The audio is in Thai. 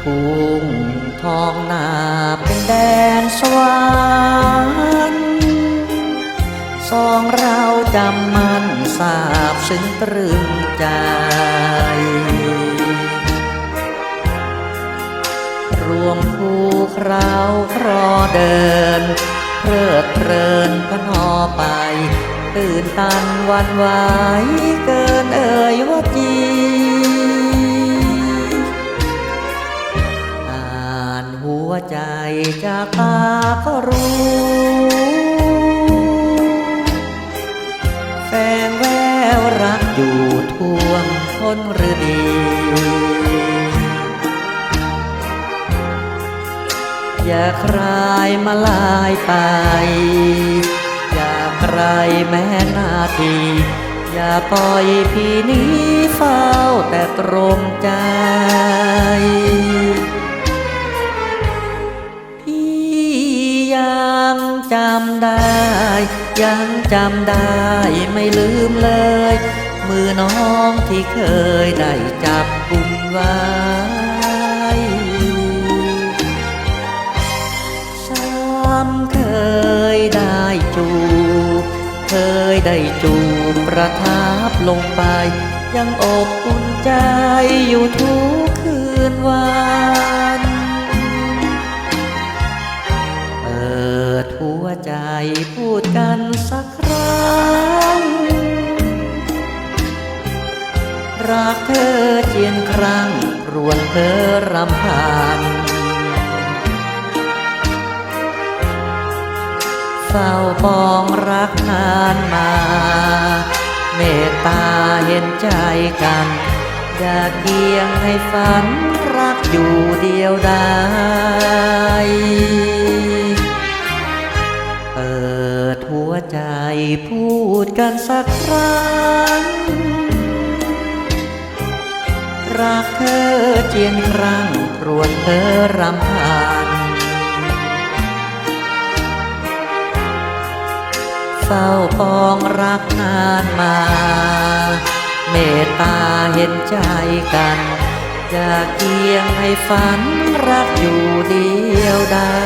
ทุ่งทองนาเป็นแดนสวรรค์สองเราจำมันสาบซึ้งตรึงใจ รวมผู้คราวครอเดิน เพลิดเพลินพนอไป ตื่นตันวันไหวเกินเอ่ยว่าจี จจากตาก็รู้ แฟงแววรักอยู่ท่วงท้นฤดีอย่าใครมาลายไป อย่าใครแม้นาที อย่าปล่อยพี่นี้เฝ้าแต่ตรมใจ จำได้ ยังจำได้ไม่ลืมเลย มือน้องที่เคยได้จับกุมไว้ซ้ำเคยได้จูบเคยได้จูบประทับลงไป ยังอบอุ่นใจอยู่ทุกคืนวัน วใจพูดกันสักครั้ง รักเธอเจียนครั้งรวนเธอรำพันเฝ้าปองรักนานมา เมตตาเห็นใจกันอย่าเกียงให้ฝันรักอยู่เดียวด พูดกันสักครั้ง รักเธอเจียนครั้งครวญเธอรำพันเฝ้าปองรักนานมา เมตตาเห็นใจกัน อย่าเกียงให้ฝันรักอยู่เดียวดาย